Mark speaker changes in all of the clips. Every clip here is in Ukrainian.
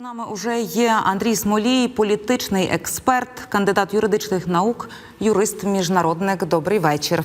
Speaker 1: З нами вже є Андрій Смолій, політичний експерт, кандидат юридичних наук, юрист, міжнародник. Добрий вечір.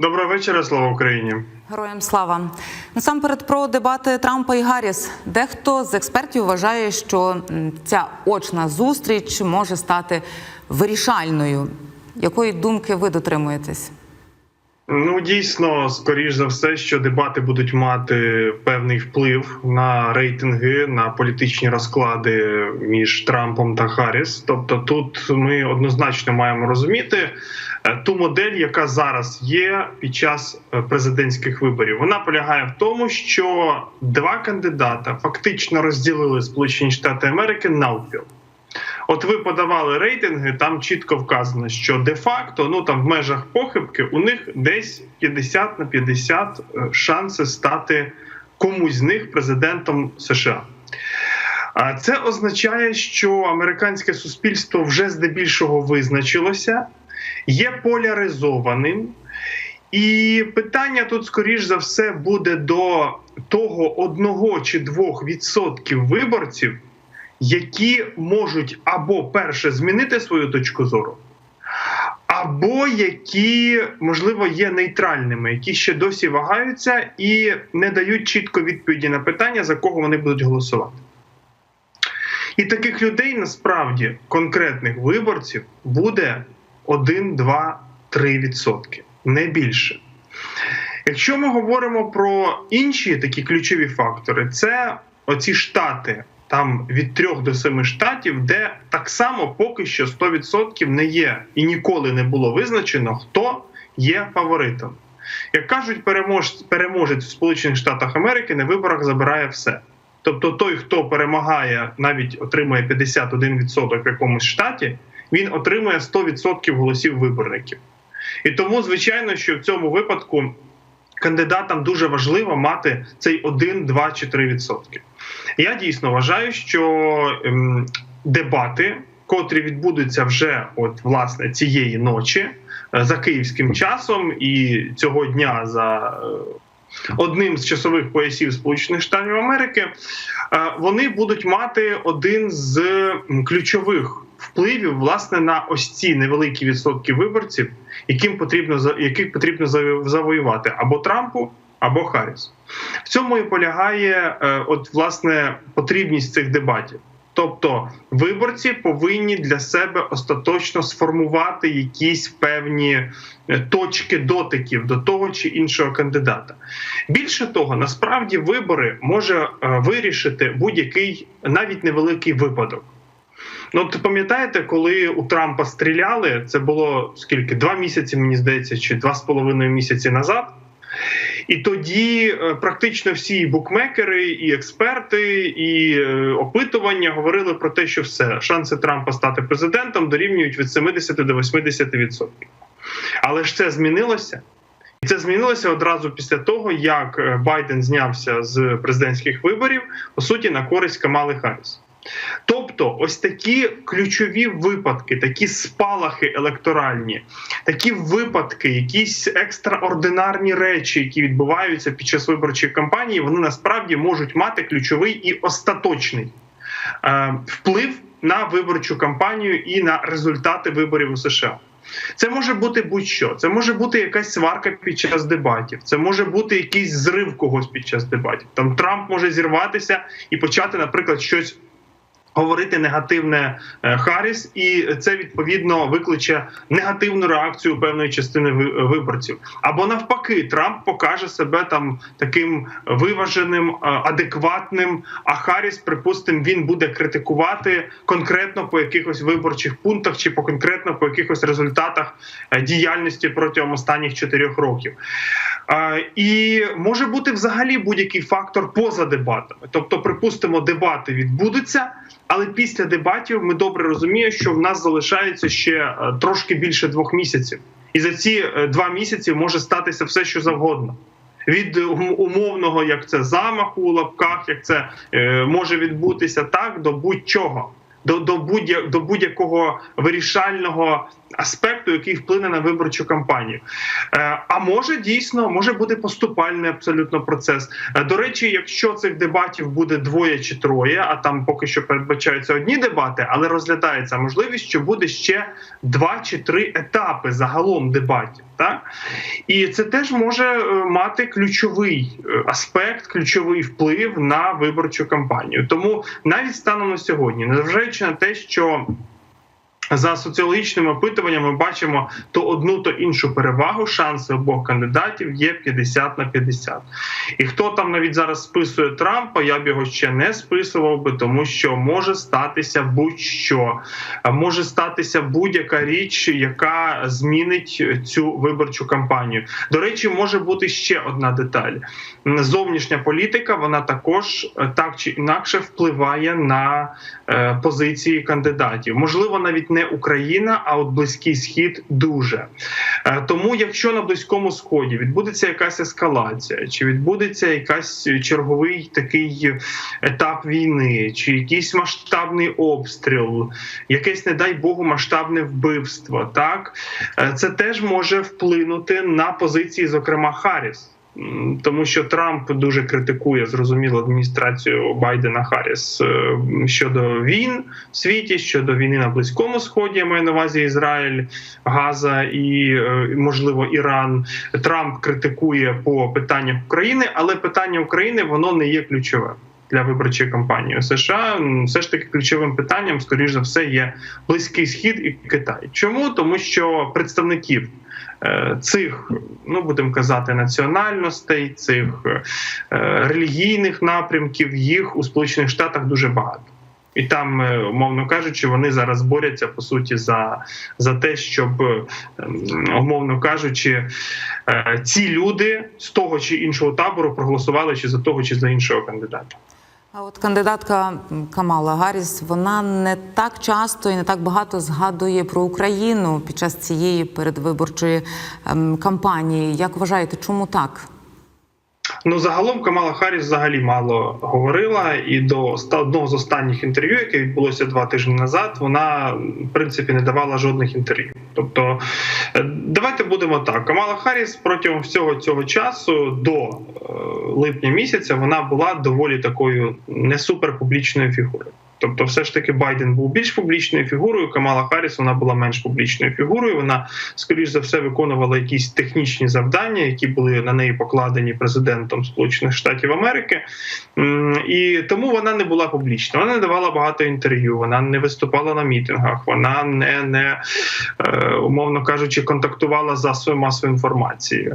Speaker 2: Доброго вечора, слава Україні.
Speaker 1: Героям слава насамперед про дебати Трампа і Гарріс. Дехто з експертів вважає, що ця очна зустріч може стати вирішальною. Якої думки ви дотримуєтесь?
Speaker 2: Ну дійсно, скоріш за все, що дебати будуть мати певний вплив на рейтинги, на політичні розклади між Трампом та Харріс. Тобто, тут ми однозначно маємо розуміти е, ту модель, яка зараз є під час е, президентських виборів. Вона полягає в тому, що два кандидата фактично розділили Сполучені Штати Америки навпіл. От ви подавали рейтинги, там чітко вказано, що де-факто, ну там в межах похибки, у них десь 50 на 50 е, шанси стати комусь з них президентом США. А це означає, що американське суспільство вже здебільшого визначилося, є поляризованим. І питання тут, скоріш за все, буде до того одного чи двох відсотків виборців, які можуть або перше змінити свою точку зору, або які, можливо, є нейтральними, які ще досі вагаються і не дають чітко відповіді на питання, за кого вони будуть голосувати. І таких людей насправді конкретних виборців буде 1, 2, 3 відсотки, не більше. Якщо ми говоримо про інші такі ключові фактори, це оці штати, там від 3 до 7 штатів, де так само поки що 100% не є і ніколи не було визначено, хто є фаворитом. Як кажуть, перемож, переможець в Сполучених Штатах Америки на виборах забирає все. Тобто той, хто перемагає, навіть отримує 51% в якомусь штаті, він отримує 100% голосів виборників. І тому, звичайно, що в цьому випадку кандидатам дуже важливо мати цей 1, 2 чи 3 відсотки. Я дійсно вважаю, що ем, дебати, котрі відбудуться вже от власне цієї ночі е, за київським часом, і цього дня за е, одним з часових поясів Сполучених Штатів Америки, е, вони будуть мати один з ключових впливів власне на ось ці невеликі відсотки виборців, яким потрібно яких потрібно заво- завоювати або Трампу, або Харріс. В цьому і полягає е, от власне потрібність цих дебатів. Тобто виборці повинні для себе остаточно сформувати якісь певні е, точки дотиків до того чи іншого кандидата. Більше того, насправді вибори може е, вирішити будь-який навіть невеликий випадок. Ну, от пам'ятаєте, коли у Трампа стріляли, це було скільки? Два місяці, мені здається, чи два з половиною місяці назад. І тоді е, практично всі букмекери, і експерти, і е, опитування говорили про те, що все шанси Трампа стати президентом дорівнюють від 70 до 80%. Але ж це змінилося. І це змінилося одразу після того, як е, Байден знявся з президентських виборів, по суті, на користь Камали Харріс. Тобто, ось такі ключові випадки, такі спалахи електоральні, такі випадки, якісь екстраординарні речі, які відбуваються під час виборчої кампанії, вони насправді можуть мати ключовий і остаточний е, вплив на виборчу кампанію і на результати виборів у США. Це може бути будь-що. Це може бути якась сварка під час дебатів. Це може бути якийсь зрив когось під час дебатів. Там Трамп може зірватися і почати, наприклад, щось. Говорити негативне е, Харріс, і це відповідно викличе негативну реакцію певної частини виборців. Або навпаки, Трамп покаже себе там таким виваженим, е, адекватним. А Харріс, припустимо, він буде критикувати конкретно по якихось виборчих пунктах чи по конкретно по якихось результатах е, діяльності протягом останніх чотирьох років. І може бути взагалі будь-який фактор поза дебатами. Тобто, припустимо, дебати відбудуться, але після дебатів ми добре розуміємо, що в нас залишається ще е, трошки більше двох місяців, і за ці е, два місяці може статися все, що завгодно. Від умовного, як це замаху у лапках, як це е, може відбутися так, до будь-чого. до, до будь до будь-якого вирішального аспекту, який вплине на виборчу кампанію. Е, А може дійсно може бути поступальний абсолютно процес. Е, До речі, якщо цих дебатів буде двоє чи троє, а там поки що передбачаються одні дебати, але розглядається можливість, що буде ще два чи три етапи загалом дебатів. Так і це теж може е, мати ключовий аспект, ключовий вплив на виборчу кампанію. Тому навіть станом на сьогодні, незважаючи на те, що за соціологічними опитуваннями бачимо то одну, то іншу перевагу. Шанси обох кандидатів є 50 на 50. І хто там навіть зараз списує Трампа, я б його ще не списував би, тому що може статися будь-що, може статися будь-яка річ, яка змінить цю виборчу кампанію. До речі, може бути ще одна деталь: зовнішня політика, вона також е, так чи інакше впливає на е, позиції кандидатів. Можливо, навіть не Україна, а от близький схід дуже. Е, Тому, якщо на близькому сході відбудеться якась ескалація, чи відбудеться якась черговий такий етап війни, чи якийсь масштабний обстріл, якесь, не дай Богу, масштабне вбивство, так е, це теж може вплинути на позиції, зокрема Харріс. Тому що Трамп дуже критикує зрозуміло адміністрацію Байдена Харріс е, щодо війн в світі, щодо війни на Близькому Сході, я маю на увазі Ізраїль, Газа і е, можливо Іран. Трамп критикує по питаннях України, але питання України воно не є ключовим. Для виборчої кампанії США все ж таки ключовим питанням, скоріш за все, є близький схід і Китай. Чому тому, що представників цих, ну будемо казати, національностей, цих е, релігійних напрямків їх у Сполучених Штатах дуже багато. І там, е, умовно кажучи, вони зараз борються по суті за, за те, щоб, е, умовно кажучи, е, ці люди з того чи іншого табору проголосували чи за того, чи за іншого кандидата.
Speaker 1: А от кандидатка Камала Гарріс, вона не так часто і не так багато згадує про Україну під час цієї передвиборчої ем, кампанії. Як вважаєте, чому так?
Speaker 2: Ну, загалом Камала Харріс взагалі мало говорила, і до одного з останніх інтерв'ю, яке відбулося два тижні назад, вона в принципі не давала жодних інтерв'ю. Тобто, е, давайте будемо так. Камала Харріс протягом всього цього часу до е, липня місяця вона була доволі такою не суперпублічною фігурою. Тобто, все ж таки Байден був більш публічною фігурою. Камала Харріс вона була менш публічною фігурою. Вона, скоріш за все, виконувала якісь технічні завдання, які були на неї покладені президентом Сполучених Штатів Америки. І тому вона не була публічна. Вона не давала багато інтерв'ю. Вона не виступала на мітингах. Вона не, не е, умовно кажучи, контактувала з засобами масової інформації.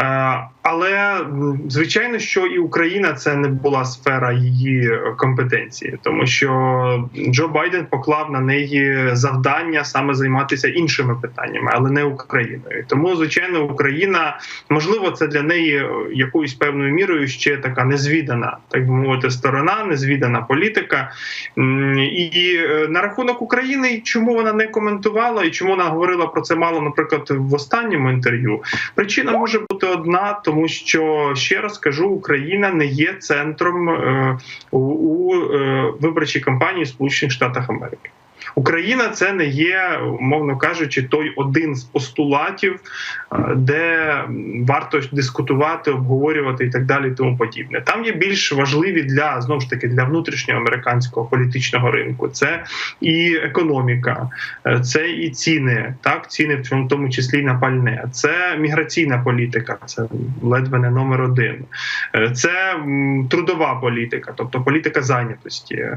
Speaker 2: Е, Але звичайно, що і Україна це не була сфера її компетенції, тому що Джо Байден поклав на неї завдання саме займатися іншими питаннями, але не Україною. Тому, звичайно, Україна можливо, це для неї якоюсь певною мірою ще така незвідана, так би мовити, сторона, незвідана політика. І е, на рахунок України, чому вона не коментувала і чому вона говорила про це мало, наприклад, в останньому інтерв'ю. Причина може бути одна, тому що ще раз кажу, Україна не є центром е, у, е, виборчій кампанії в Сполучених Штатах Америки. Україна це не є, умовно кажучи, той один з постулатів, е, де варто дискутувати, обговорювати і так далі, і тому подібне. Там є більш важливі для знову ж таки для внутрішнього американського політичного ринку. Це і економіка, е, це і ціни, так ціни в тому числі на пальне, це міграційна політика, це ледве не номер один. Е, Це трудова політика, тобто політика зайнятості.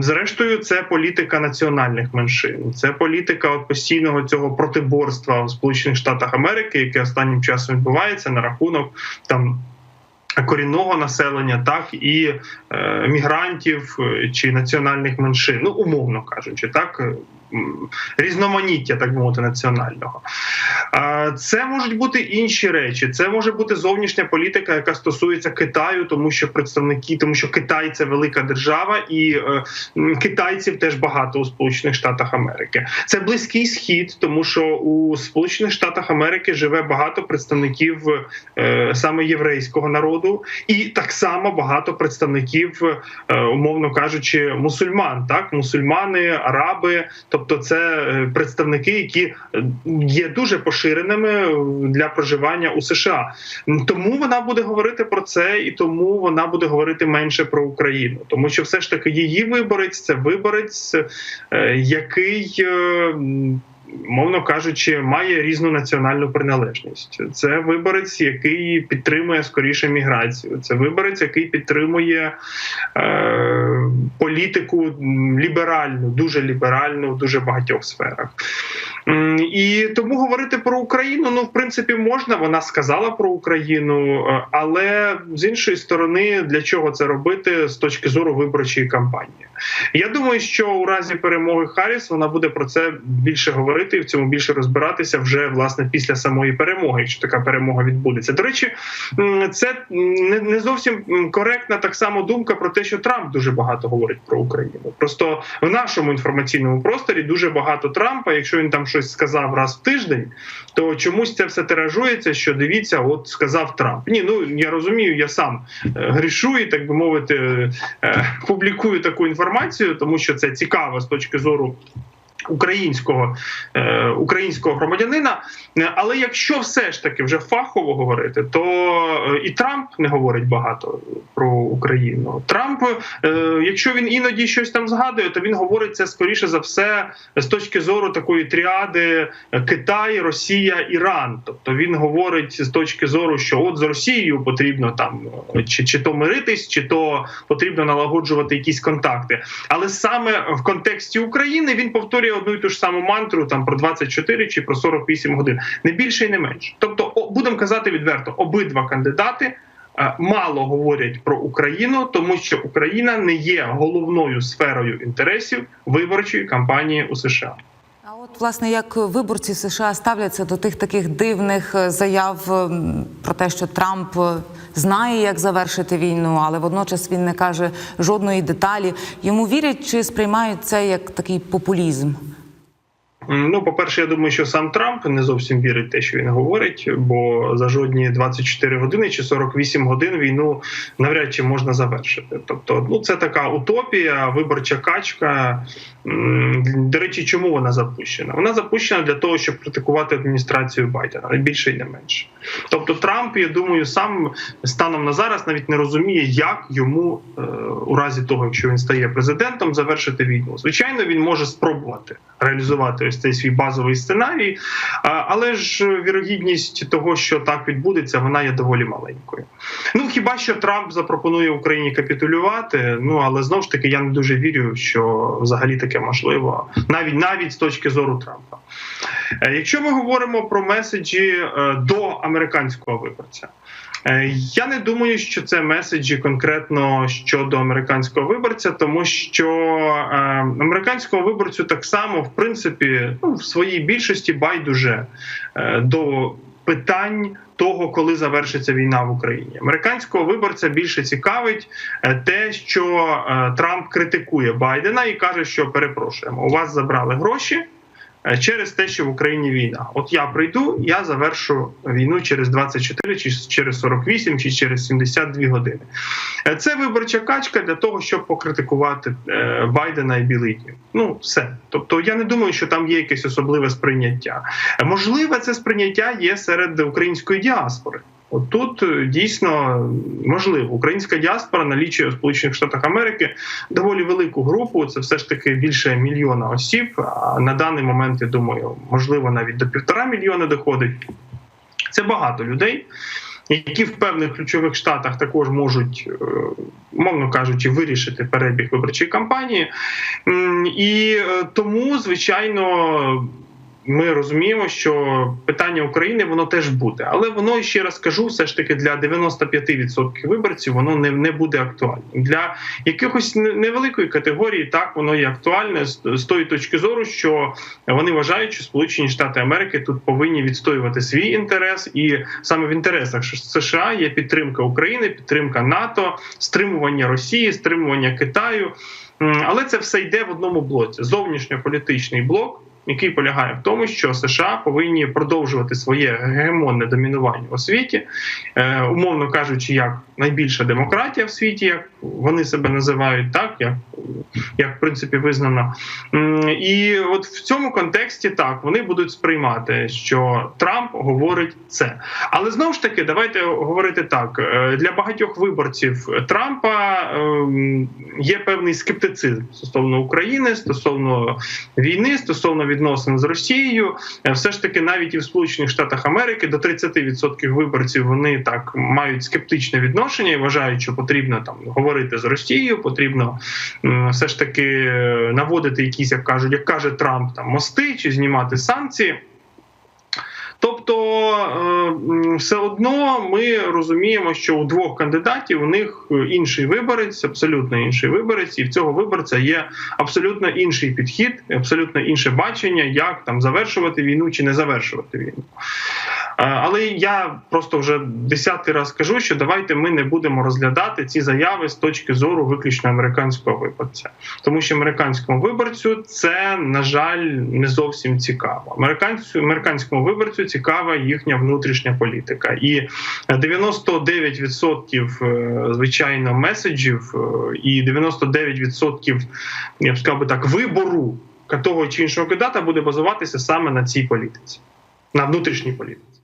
Speaker 2: Зрештою, це політика національних меншин, це політика постійного цього протиборства в Сполучених Штатах Америки, яке останнім часом відбувається на рахунок там. Корінного населення, так і е, мігрантів е, чи національних меншин, ну умовно кажучи, так е, різноманіття, так мовити, національного. Це можуть бути інші речі. Це може бути зовнішня політика, яка стосується Китаю, тому що представники, тому що Китай це велика держава, і е, китайців теж багато у Сполучених Штатах Америки. Це близький схід, тому що у Сполучених Штатах Америки живе багато представників е, саме єврейського народу, і так само багато представників, е, умовно кажучи, мусульман. Так, мусульмани, араби, тобто це е, представники, які е, є дуже поширеними для проживання у США. Тому вона буде говорити про це, і тому вона буде говорити менше про Україну, тому що все ж таки її виборець це виборець, який. Мовно кажучи, має різну національну приналежність. Це виборець, який підтримує скоріше міграцію. Це виборець, який підтримує е, політику ліберальну, дуже ліберальну в дуже багатьох сферах. І тому говорити про Україну, ну в принципі, можна. Вона сказала про Україну, е, але з іншої сторони, для чого це робити з точки зору виборчої кампанії? Я думаю, що у разі перемоги Харріс вона буде про це більше говорити і в цьому більше розбиратися вже власне після самої перемоги, якщо така перемога відбудеться. До речі, це не зовсім коректна так само думка про те, що Трамп дуже багато говорить про Україну. Просто в нашому інформаційному просторі дуже багато Трампа. Якщо він там щось сказав раз в тиждень, то чомусь це все тиражується, що дивіться, от сказав Трамп. Ні, ну я розумію, я сам е, грішу і так би мовити, е, публікую таку інформацію, тому що це цікаво з точки зору. Українського е, українського громадянина, Е, але якщо все ж таки вже фахово говорити, то е, і Трамп не говорить багато про Україну. Трамп, якщо він іноді щось там згадує, то він говорить це скоріше за все з точки зору такої тріади Китай, Росія, Іран. Тобто він говорить з точки зору, що от з Росією потрібно там чи, чи то миритись, чи то потрібно налагоджувати якісь контакти. Але саме в контексті України він повторює одну і ту ж саму мантру там про 24 чи про 48 годин, не більше і не менше. Тобто, будемо казати відверто, обидва кандидати. е, Мало говорять про Україну, тому що Україна не є головною сферою інтересів виборчої кампанії у США.
Speaker 1: Власне як виборці США ставляться до тих таких дивних е, заяв про те, що Трамп е, знає, як завершити війну, але водночас він не каже жодної деталі. Йому вірять чи сприймають це як такий популізм?
Speaker 2: Ну, по-перше, я думаю, що сам Трамп не зовсім вірить в те, що він говорить, бо за жодні 24 години чи 48 годин війну навряд чи можна завершити. Тобто, ну це така утопія, виборча качка. До речі, чому вона запущена? Вона запущена для того, щоб критикувати адміністрацію Байдена, не більше і не менше. Тобто, Трамп, я думаю, сам станом на зараз навіть не розуміє, як йому е, у разі того, якщо він стає президентом, завершити війну. Звичайно, він може спробувати реалізувати ось цей свій базовий сценарій, але ж вірогідність того, що так відбудеться, вона є доволі маленькою. Ну хіба що Трамп запропонує Україні капітулювати? Ну але знову ж таки я не дуже вірю, що взагалі таке можливо, навіть навіть з точки зору Трампа. Е, Якщо ми говоримо про меседжі е, до американського виборця. Е, Я не думаю, що це меседжі конкретно щодо американського виборця, тому що е, американського виборцю так само, в принципі, ну, в своїй більшості байдуже е, до питань того, коли завершиться війна в Україні. Американського виборця більше цікавить е, те, що е, Трамп критикує Байдена і каже, що перепрошуємо, у вас забрали гроші. Е, Через те, що в Україні війна, от я прийду, я завершу війну через 24, чи через 48, чи через 72 години. Е, Це виборча качка для того, щоб покритикувати е, Байдена і Білий Дім. Ну все. Тобто, я не думаю, що там є якесь особливе сприйняття. Можливе, це сприйняття є серед української діаспори. Тут е, дійсно можливо українська діаспора налічує у Сполучених Штатах Америки доволі велику групу. Це все ж таки більше мільйона осіб. На даний момент я думаю, можливо, навіть до півтора мільйона доходить. Це багато людей, які в певних ключових штатах також можуть, е, мовно кажучи, вирішити перебіг виборчої кампанії. І е, тому, звичайно. Ми розуміємо, що питання України воно теж буде, але воно ще раз кажу, все ж таки для 95% виборців воно не, не буде актуальним. Для якихось невеликої категорії так воно є актуальне з, тої точки зору, що вони вважають, що Сполучені Штати Америки тут повинні відстоювати свій інтерес, і саме в інтересах США є підтримка України, підтримка НАТО, стримування Росії, стримування Китаю. Але це все йде в одному блоці: зовнішньополітичний блок, який полягає в тому, що США повинні продовжувати своє гегемонне домінування у світі, е, умовно кажучи, як найбільша демократія в світі, як вони себе називають, так як, як в принципі визнано. І от в цьому контексті так вони будуть сприймати, що Трамп говорить це. Але знову ж таки, давайте говорити так: е, для багатьох виборців Трампа ем, є певний скептицизм стосовно України, стосовно війни, стосовно відносин з Росією. Е, Все ж таки, навіть і в Сполучених Штатах Америки до 30% виборців вони так мають скептичне відношення і вважають, що потрібно там говорити з Росією, потрібно все ж таки е, наводити якісь, як кажуть, як каже Трамп, там мости чи знімати санкції. Е, все одно ми розуміємо, що у двох кандидатів у них інший виборець, абсолютно інший виборець, і в цього виборця є абсолютно інший підхід, абсолютно інше бачення, як там завершувати війну чи не завершувати війну. Е, Але я просто вже десятий раз кажу, що давайте ми не будемо розглядати ці заяви з точки зору виключно американського виборця, тому що американському виборцю це на жаль не зовсім цікаво. Американцю американському виборцю цікава їхня внутрішня політика, і 99% е, звичайно меседжів е, і 99% я б сказав би так вибору того чи іншого кандидата буде базуватися саме на цій політиці, на внутрішній політиці.